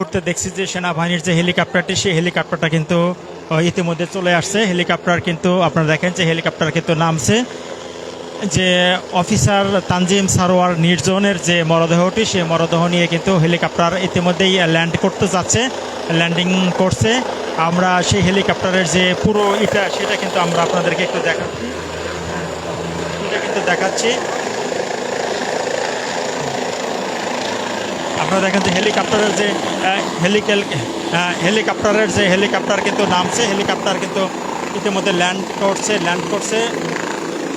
মুহূর্তে দেখছি যে সেনাবাহিনীর যে হেলিকপ্টারটি, সেই হেলিকপ্টারটা কিন্তু ইতিমধ্যে চলে আসছে। হেলিকপ্টার কিন্তু আপনারা দেখেন যে হেলিকপ্টার কিন্তু নামছে। যে অফিসার তানজিম সারোয়ার নির্জনের যে মরদেহটি সেই মরদেহ নিয়ে কিন্তু হেলিকপ্টার ইতিমধ্যেই ল্যান্ড করতে যাচ্ছে, ল্যান্ডিং করছে। আমরা সেই হেলিকপ্টারের যে পুরো এটা সেটা কিন্তু আমরা আপনাদেরকে একটু দেখাচ্ছি এটা কিন্তু দেখাচ্ছি। আপনারা দেখেন যে হেলিকপ্টারের যে হেলিকেল হেলিকপ্টারের যে হেলিকপ্টার কিন্তু নামছে হেলিকপ্টার কিন্তু ইতিমধ্যে ল্যান্ড করছে ল্যান্ড করছে।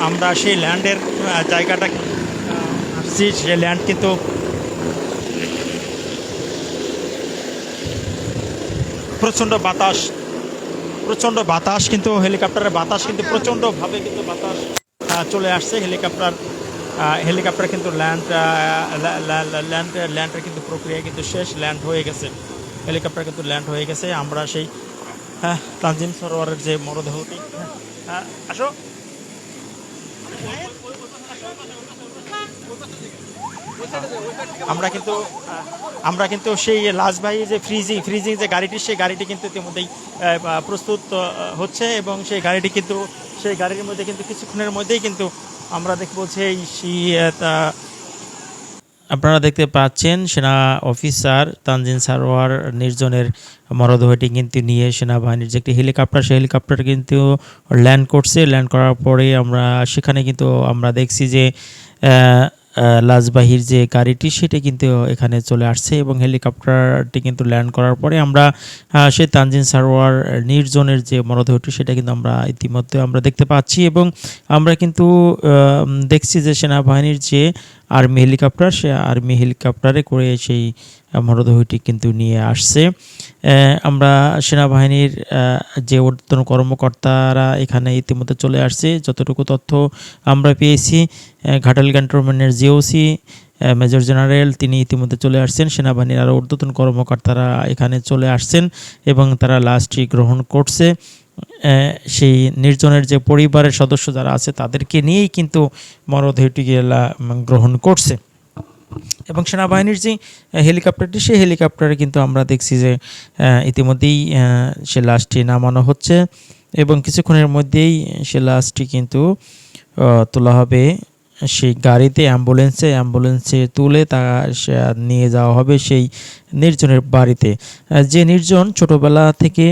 আমরা সেই ল্যান্ডের জায়গাটা আসছি, সেই ল্যান্ড কিন্তু প্রচণ্ড বাতাস প্রচণ্ড বাতাস কিন্তু হেলিকপ্টারের বাতাস কিন্তু প্রচণ্ডভাবে কিন্তু বাতাস চলে আসছে হেলিকপ্টার হেলিকপ্টার কিন্তু ল্যান্ড ল্যান্ড ল্যান্ডের কিন্তু প্রক্রিয়া কিন্তু শেষ ল্যান্ড হয়ে গেছে। হেলিকপ্টার কিন্তু ল্যান্ড হয়ে গেছে। আমরা সেই হ্যাঁ, তানজিম সরোয়ারের যে মরদেহটি হ্যাঁ, হ্যাঁ, আসো। আমরা কিন্তু আমরা কিন্তু সেই লাজবাহী যে ফ্রিজিং ফ্রিজিং যে গাড়িটি সেই গাড়িটি কিন্তু ইতিমধ্যেই প্রস্তুত হচ্ছে এবং সেই গাড়িটি কিন্তু সেই গাড়ির মধ্যে কিন্তু কিছুক্ষণের মধ্যেই কিন্তু আমরা দেখব সেই আপনারা দেখতে পাচ্ছেন সেনা অফিসার তানজিন সারোয়ার নির্জনের মরদেহটি কিন্তু নিয়ে সেনাবাহিনীর যে একটি হেলিকপ্টার, সেই হেলিকপ্টার কিন্তু ল্যান্ড করছে। ল্যান্ড করার পরে আমরা সেখানে কিন্তু আমরা দেখছি যে লাজবাহির যে গাড়িটি, সেটি কিন্তু এখানে চলে আসছে এবং হেলিকপ্টারটি কিন্তু ল্যান্ড করার পরে আমরা সেই তানজিন সারোয়ার নির্জনের যে মরদেহটি, সেটা কিন্তু আমরা ইতিমধ্যে আমরা দেখতে পাচ্ছি এবং আমরা কিন্তু দেখছি যে সেনাবাহিনীর যে আর্মি হেলিকপ্টার, সে আর্মি হেলিকপ্টারে করে সেই মরদেহটি কিন্তু নিয়ে আসছে। আমরা সেনাবাহিনীর যে ঊর্ধ্বতন কর্মকর্তারা এখানে ইতিমধ্যে চলে আসছে, যতটুকু তথ্য আমরা পেয়েছি ঘাটাল ক্যান্টনমেন্টের জিওসি মেজর জেনারেল তিনি ইতিমধ্যে চলে আসছেন, সেনাবাহিনীর আরও ঊর্ধ্বতন কর্মকর্তারা এখানে চলে আসছেন এবং তারা লাশটি গ্রহণ করছে। সেই নির্জনের যে পরিবারের সদস্য যারা আছে, তাদেরকে নিয়েই কিন্তু মরদেহটিকে গ্রহণ করছে। এবং সেনাবাহিনীর যে হেলিকপ্টারটি, সেই হেলিকপ্টারে কিন্তু আমরা দেখছি যে ইতিমধ্যেই সে লাশটি নামানো হচ্ছে এবং কিছুক্ষণের মধ্যেই সে লাশটি কিন্তু তোলা হবে। সেই গাড়িতে অ্যাম্বুলেন্সে অ্যাম্বুলেন্সে তুলে তা নিয়ে যাওয়া হবে সেই নির্জনের বাড়িতে। যে নির্জন ছোটোবেলা থেকে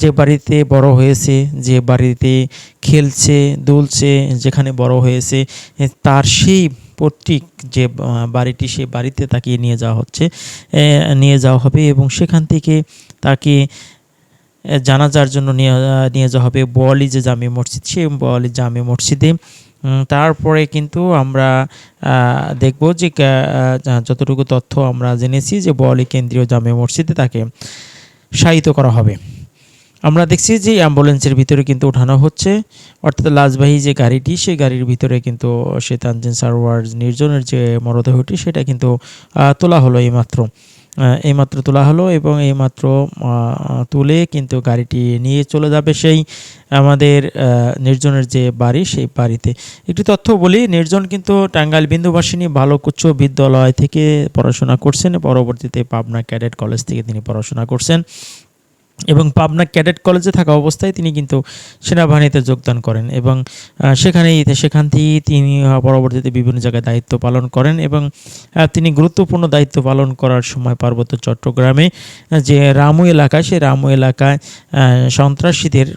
যে বাড়িতে বড় হয়েছে, যে বাড়িতে খেলছে, দুলছে, যেখানে বড় হয়েছে তার সেই পৈতৃক যে বাড়িটি সেই বাড়িতে তাকে নিয়ে যাওয়া হচ্ছে নিয়ে যাওয়া হবে এবং সেখান থেকে তাকে জানাজার জন্য নিয়ে নিয়ে যাওয়া হবে বোয়ালি যে জামে মসজিদ, সেই বোয়ালি জামে মসজিদে। তারপরে কিন্তু আমরা দেখব যে যতটুকু তথ্য আমরা জেনেছি যে বোয়ালি কেন্দ্রীয় জামে মসজিদে তাকে শায়িত করা হবে। আমরা দেখছি যে অ্যাম্বুলেন্সের ভিতরে কিন্তু ওঠানো হচ্ছে। অর্থাৎ লাজবাহী যে গাড়িটি, সেই গাড়ির ভিতরে কিন্তু সে তানজিন সারোয়ার নির্জনের যে মরদেহটি, সেটা কিন্তু তোলা হলো এইমাত্র। এইমাত্র তোলা হলো এবং এইমাত্র তুলে কিন্তু গাড়িটি নিয়ে চলে যাবে সেই আমাদের নির্জনের যে বাড়ি, সেই বাড়িতে। একটি তথ্য বলি, নির্জন কিন্তু টাঙ্গাইল বিন্দুবাসিনী বালক উচ্চ বিদ্যালয় থেকে পড়াশোনা করছেন। পরবর্তীতে পাবনা ক্যাডেট কলেজ থেকে তিনি পড়াশোনা করছেন। এবং পাবনা ক্যাডেট কলেজে থাকা অবস্থায় তিনি কিন্তু সেনাবাহিনীতে যোগদান করেন এবং সেখানেই সেখান থেকেই তিনি পরবর্তীতে বিভিন্ন জায়গায় দায়িত্ব পালন করেন এবং তিনি গুরুত্বপূর্ণ দায়িত্ব পালন করার সময় পার্বত্য চট্টগ্রামে যে রামু এলাকা সে রামু এলাকায় সন্ত্রাসীদের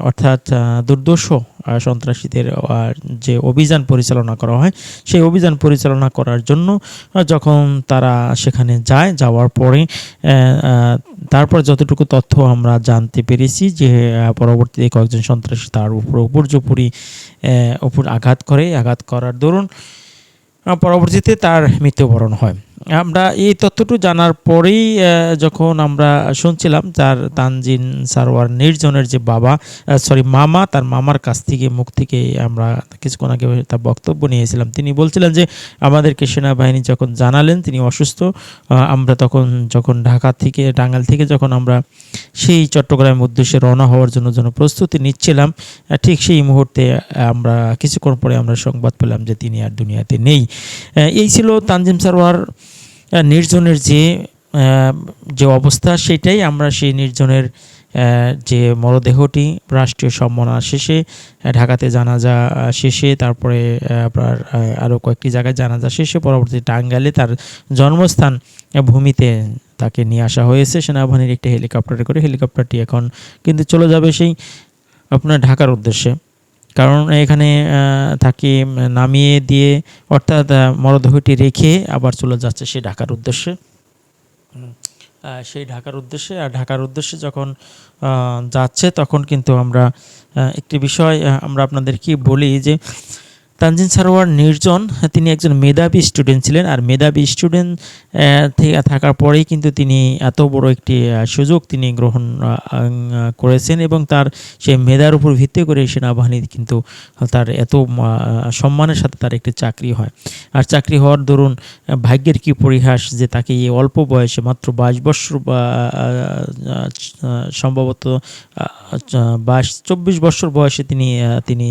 অর্থাৎ দুর্দশ সন্ত্রাসীদের যে অভিযান পরিচালনা করা হয়, সেই অভিযান পরিচালনা করার জন্য যখন তারা সেখানে যায়, যাওয়ার পরে তারপর যতটুকু তথ্য আমরা জানতে পেরেছি যে পরবর্তীতে কয়েকজন সন্ত্রাসী তার উপর উপর্যুপুরি উপর আঘাত করে, আঘাত করার দরুন পরবর্তীতে তার মৃত্যুবরণ হয়। আমরা এই তথ্যটু জানার পরেই যখন আমরা শুনছিলাম তার তানজিন সারোয়ার নির্জনের যে বাবা সরি মামা, তার মামার কাছ থেকে, মুখ থেকে আমরা কিছুক্ষণ আগে তার বক্তব্য নিয়েছিলাম। তিনি বলছিলেন যে, আমাদেরকে সেনাবাহিনী যখন জানালেন, তিনি অসুস্থ আমরা তখন যখন ঢাকা থেকে, টাঙ্গাইল থেকে যখন আমরা সেই চট্টগ্রামের উদ্দেশ্যে রওনা হওয়ার জন্য জন্য প্রস্তুতি নিচ্ছিলাম ঠিক সেই মুহূর্তে আমরা কিছুক্ষণ পরে আমরা সংবাদ পেলাম যে তিনি আর দুনিয়াতে নেই। এই ছিল তানজিম সারোয়ার নির্জনের যে যে অবস্থা সেটাই আমরা সেই নির্জনের যে মরদেহটি রাষ্ট্রীয় সম্মাননা শেষে ঢাকাতে জানাজা শেষে, তারপরে আপনার আরও কয়েকটি জায়গায় জানাজা শেষে, পরবর্তী টাঙ্গাইলে তার জন্মস্থান ভূমিতে তাকে নিয়ে আসা হয়েছে। সেনাবাহিনীর একটি হেলিকপ্টারে করে হেলিকপ্টারটি এখন কিন্তু চলে যাবে সেই, আপনার ঢাকার উদ্দেশ্যে। কারণ এখানে থাকি তাকে নামিয়ে দিয়ে, অর্থাৎ মরদেহটি রেখে আবার চলে যাচ্ছে সেই ঢাকার উদ্দেশ্যে। সেই ঢাকার উদ্দেশ্যে, আর ঢাকার উদ্দেশ্যে যখন যাচ্ছে তখন কিন্তু আমরা একটি বিষয় আমরা আপনাদের কি বলি যে তানজিন সারোয়ার নির্জন, তিনি একজন মেধাবী স্টুডেন্ট ছিলেন আর মেধাবী স্টুডেন্ট থেকে থাকার পরেই কিন্তু তিনি এত বড় একটি সুযোগ তিনি গ্রহণ করেছেন এবং তার সেই মেধার উপর ভিত্তি করে সেনাবাহিনী কিন্তু তার এত সম্মানের সাথে তার একটি চাকরি হয়। আর চাকরি হওয়ার দরুন ভাগ্যের কি পরিহাস যে তাকে এই অল্প বয়সে মাত্র বাইশ বছর সম্ভবত বাইশ চব্বিশ বছর বয়সে তিনি তিনি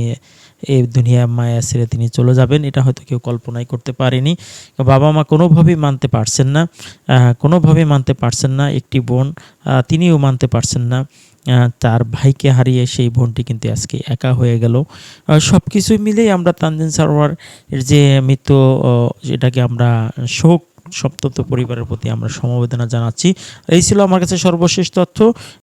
এই দুনিয়া মায়া ছেড়ে তিনি চলে যাবেন। এটা হয়তো কেউ কল্পনাই করতে পারেনি। বাবা মা কোনোভাবেই মানতে পারছেন না। কোনোভাবেই মানতে পারছেন না। একটি বোন তিনিও মানতে পারছেন না। তার ভাইকে হারিয়ে সেই বোনটি কিন্তু আজকে একা হয়ে গেল। সব কিছুই মিলেই আমরা তানজিন সারোয়ার যে মৃত্যু যেটাকে আমরা শোক সপ্তত পরিবারের প্রতি আমরা সমবেদনা জানাচ্ছি। এই ছিল আমার কাছে সর্বশেষ তথ্য।